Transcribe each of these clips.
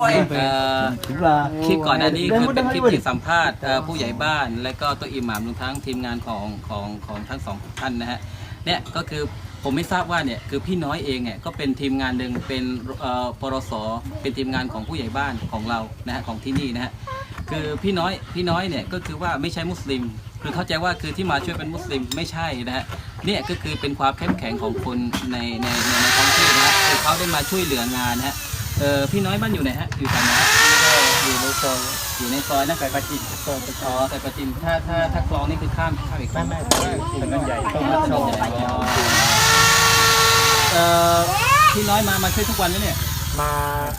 เอ่อ Sebelah. คลิปก่อนหน้านี้คือเป็นคลิปที่สัมภาษณ์เอ่อผู้ใหญ่บ้าน และก็ตัวอิหม่ามรวมทั้งทีมงานของของของทั้งสองท่านนะฮะเนี่ยก็คือผมไม่ทราบว่าเนี่ยคือพี่น้อยเองเนี่ยก็เป็นทีมงานหนึ่งเป็นเอ่อปรสเป็นทีมงานของผู้ใหญ่บ้านของเรานะฮะของที่นี่นะฮะคือพี่น้อยพี่น้อยเนี่ยก็คือว่าไม่ใช่มุสลิม คือเข้าใจว่าคือที่มาช่วยเป็นมุสลิมไม่ใช่นะฮะเนี่ยก็คือเป็นความเข้มแข็งของคนในในในในท้องที่นะฮะคือเขาได้มาช่วยเหลืองานนะฮะ เออพี่น้อยบ้านอยู่ไหนฮะ อยู่แถวไหนฮะอยู่ในซอยอยู่ในซอยนะไก่ปลาจินซอยประชอ๋อแต่ประจินถ้าถ้าถ้าคลองนี่คือข้ามข้ามอีกคลไม่องไม่ถนนใหญ่ต้องมาถนช่องนใหญ่อ๋อเอ่อพี่น้อยมามาช่วยทุกวันไหมเนี่ยมา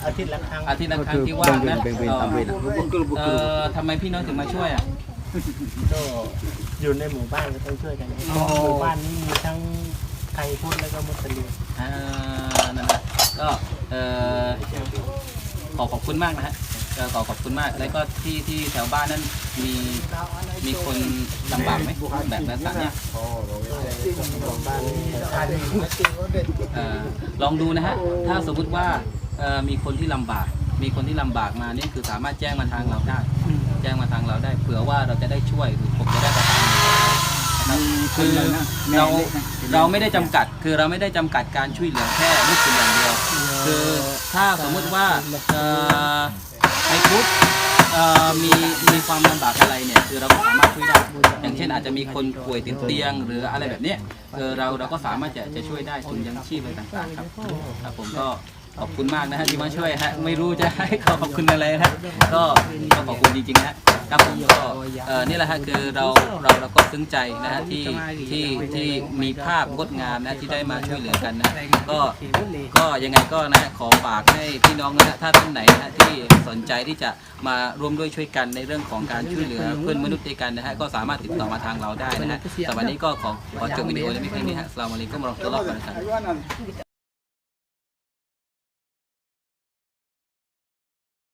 อาทิตย์ละครั้งอาทิตย์ละครั้งที่ว่างนะเป็นเวรตามเวรเอ่อทำไมพี่น้อยถึงมาช่วยอะก็อยู่ในหมู่บ้านก็ต้องช่วยกันนะอ๋อหมู่บ้านนี้มีทั้งไทยพุทธแล้วก็มุสลิมอ่านั่นแหละ ก็เอ่อขอขอบคุณมากนะฮะเอ่อขอขอบคุณมาก แล้วก็ที่ที่แถวบ้านนั้นมีมีคนลำบากไหมแบบลักษณะเนี้ยหมู่บ้านนี้ท่านเอ่อลองดูนะฮะถ้าสมมุติว่าเอ่อมีคนที่ลำบาก มีคนที่ลำบากมานี่คือสามารถแจ้งมาทางเราได้ แจ้งมาทางเราได้เผื่อว่าเราจะได้ช่วยหรือผมจะได้ประสาน ครับคือเราเราไม่ได้จำกัด คือเราไม่ได้จำกัดการช่วยเหลือแค่มุสลิมอย่างเดียว คือถ้าสมมุติว่าเอ่อในพุทธเอ่อมีมีความลำบากอะไรเนี่ยคือเราก็สามารถช่วยได้ อย่างเช่นอาจจะมีคนป่วยติดเตียง หรืออะไรแบบเนี้ยเออเราเราก็สามารถจะจะช่วยได้ทุนยังชีพอะไรต่างๆครับครับผมก็ ขอบคุณมากนะฮะที่มาช่วยฮะไม่รู้จะให้ขอบคุณอะไรนะก็ก็ขอบคุณจริงๆนะฮะครับผมก็เออนี่แหละฮะคือเราเราเราก็ซึ้งใจนะฮะที่ที่ที่มีภาพงดงามนะที่ได้มาช่วยเหลือกันนะก็ก็ยังไงก็นะขอฝากให้พี่น้องนะฮะถ้าท่านไหนนะฮะที่สนใจที่จะมาร่วมด้วยช่วยกันในเรื่องของการช่วยเหลือเพื่อนมนุษย์ด้วยกันนะฮะก็สามารถติดต่อมาทางเราได้นะฮะสำหรับวันนี้ก็ขอขอจบวิดีโอในเพียงนี้ฮะสลามอะลัยกุมราะห์ตุลลอฮ์วะบะเราะกาตุฮ์